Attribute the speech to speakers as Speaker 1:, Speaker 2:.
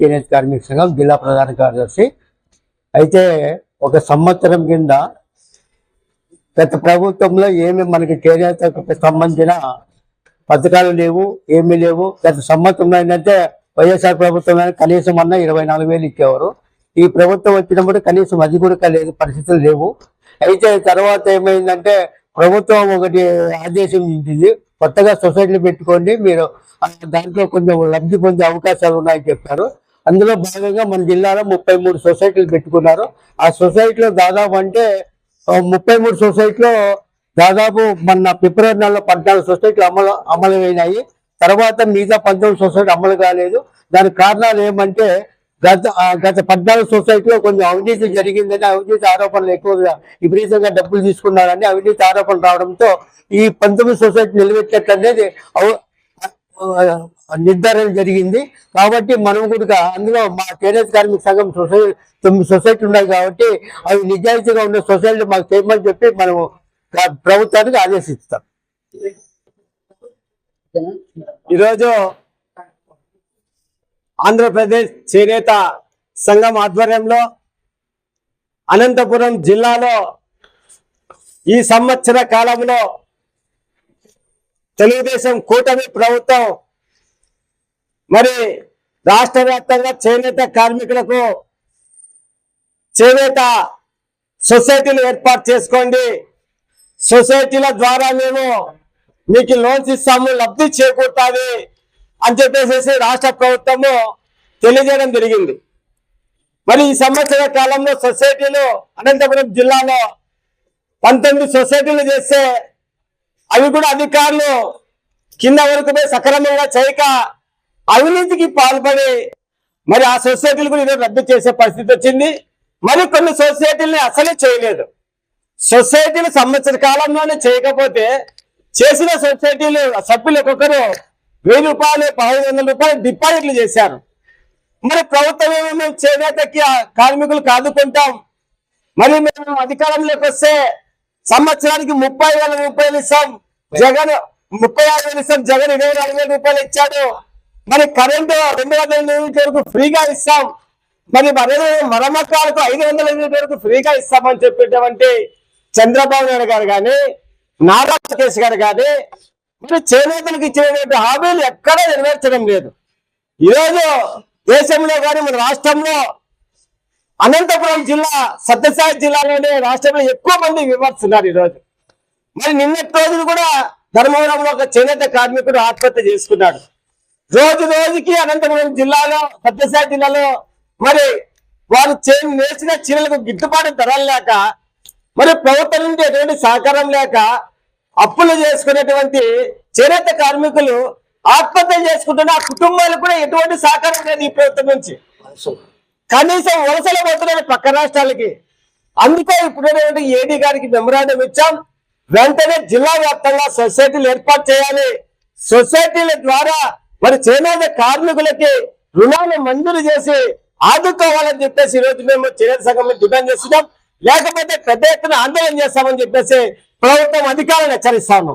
Speaker 1: చేనేత కార్మిక సంఘం జిల్లా ప్రధాన కార్యదర్శి. అయితే ఒక సంవత్సరం కింద గత ప్రభుత్వంలో ఏమి మనకి చేనేతకు సంబంధించిన పథకాలు లేవు ఏమీ లేవు. గత సంవత్సరం ఏంటంటే వైఎస్ఆర్ ప్రభుత్వం కనీసం అన్న ఇరవై నాలుగు వేలు ఇచ్చేవారు. ఈ ప్రభుత్వం వచ్చినప్పుడు కనీసం అది కూడా లేదు పరిస్థితులు లేవు. అయితే తర్వాత ఏమైందంటే ప్రభుత్వం ఒకటి ఆదేశం ఇచ్చింది కొత్తగా సొసైటీలు పెట్టుకోండి మీరు దాంట్లో కొంచెం లబ్ధి పొందే అవకాశాలు ఉన్నాయని చెప్పారు. అందులో భాగంగా మన జిల్లాలో ముప్పై మూడు సొసైటీలు పెట్టుకున్నారు. ఆ సొసైటీలో దాదాపు అంటే ముప్పై మూడు సొసైటీలో దాదాపు మన ఫిబ్రవరి నెలలో పద్నాలుగు సొసైటీలు అమలు అమలు అయినాయి తర్వాత మిగతా పంతొమ్మిది సొసైటీ అమలు కాలేదు. దానికి కారణాలు ఏమంటే గత గత పద్నాలుగు సొసైటీలో కొంచెం అవినీతి జరిగిందని అవినీతి ఆరోపణలు ఎక్కువగా విపరీతంగా డబ్బులు తీసుకున్నారని అవినీతి ఆరోపణలు రావడంతో ఈ పంతొమ్మిది సొసైటీ నిలబెట్టేట్లనేది నిర్ధారణ జరిగింది. కాబట్టి మనం కూడా అందులో మా చేనేత కార్మిక సంఘం సొసైటీ తొమ్మిది సొసైటీ ఉన్నాయి కాబట్టి అవి నిజాయితీగా ఉన్న సొసైటీ మాకు చేయమని చెప్పి మనం ప్రభుత్వానికి ఆదేశిస్తాం.
Speaker 2: ఈరోజు ఆంధ్రప్రదేశ్ చేనేత సంఘం ఆధ్వర్యంలో అనంతపురం జిల్లాలో ఈ సంవత్సర కాలంలో తెలుగుదేశం కూటమి ప్రభుత్వం. మరి రాష్ట్ర వ్యాప్తంగా చేనేత కార్మికులకు చేనేత సొసైటీలు ఏర్పాటు చేసుకోండి. సొసైటీల ద్వారా మేము మీకు లోన్స్ ఇస్తాము లబ్ధి చేకూరుతుంది అని చెప్పేసి రాష్ట్ర ప్రభుత్వము తెలియజేయడం జరిగింది. మరి ఈ సంవత్సర కాలంలో సొసైటీలు అనంతపురం జిల్లాలో పంతొమ్మిది సొసైటీలు చేస్తే అవి కూడా అధికారులు కింద వరకు సక్రమంగా చేయక అవినీతికి పాల్పడి మరి ఆ సొసైటీలు కూడా ఈరోజు రద్దు చేసే పరిస్థితి వచ్చింది. మరి కొన్ని సొసైటీలని అసలే చేయలేదు. సొసైటీలు సంవత్సర కాలంలోనే చేయకపోతే చేసిన సొసైటీలు సభ్యులు ఒక్కొక్కరు వెయ్యి రూపాయలు పదహైదు వందల రూపాయలు డిపాజిట్లు చేశారు. మరి ప్రభుత్వం ఏమో మేము చేనేతకి ఆ కార్మికులు ఆదుకుంటాం మరి మేము అధికారంలోకి వస్తే సంవత్సరానికి ముప్పై వేల రూపాయలు ఇస్తాం. జగన్ ముప్పై ఆరు వేలు ఇస్తాం. జగన్ ఇరవై నాలుగు వేల రూపాయలు ఇచ్చాడు. మరి కరెంటు రెండు వందల యూనిట్ వరకు ఫ్రీగా ఇస్తాం. మరి మరే మరమ్మకాలకు ఐదు వందల యూనిట్ వరకు ఫ్రీగా ఇస్తామని చెప్పేటువంటి చంద్రబాబు నాయుడు గారు కానీ నారా లోకేష్ గారు కానీ మరి చేనేతలకు ఇచ్చినటువంటి హామీలు ఎక్కడా నెరవేర్చడం లేదు. ఈరోజు దేశంలో కానీ మన రాష్ట్రంలో అనంతపురం జిల్లా సత్యసాయి జిల్లాలోనే రాష్ట్రంలో ఎక్కువ మంది విమర్శిస్తున్నారు ఈరోజు. మరి నిన్నటి రోజులు కూడా ధర్మవరంలో ఒక చేనేత కార్మికుడు ఆత్మహత్య చేసుకున్నాడు. రోజు రోజుకి అనంతపురం జిల్లాలో సత్యసాయి జిల్లాలో మరి వారు చే వేసిన చీరలకు గిట్టుబాటు ధరలు లేక మరి ప్రభుత్వం నుండి ఎటువంటి సహకారం లేక అప్పులు చేసుకునేటువంటి చేనేత కార్మికులు ఆత్మహత్య చేసుకుంటున్న ఆ కుటుంబాలకు కూడా ఎటువంటి సహకారం లేదు ఈ ప్రభుత్వం నుంచి. కనీసం వలసలు పోతున్నారు పక్క రాష్ట్రాలకి. అందుకే ఇప్పుడు ఏడీ గారికి మెమరాండం ఇచ్చాం. వెంటనే జిల్లా వ్యాప్తంగా సొసైటీలు ఏర్పాటు చేయాలి. సొసైటీల ద్వారా మరి చేనేత కార్మికులకి రుణాలు మంజూరు చేసి ఆదుకోవాలని చెప్పేసి ఈ మేము చేనేత సంఘం డిమాండ్ చేస్తున్నాం. లేకపోతే పెద్ద ఎత్తున ఆందోళన చేస్తామని చెప్పేసి ప్రభుత్వం అధికారులను హెచ్చరిస్తాను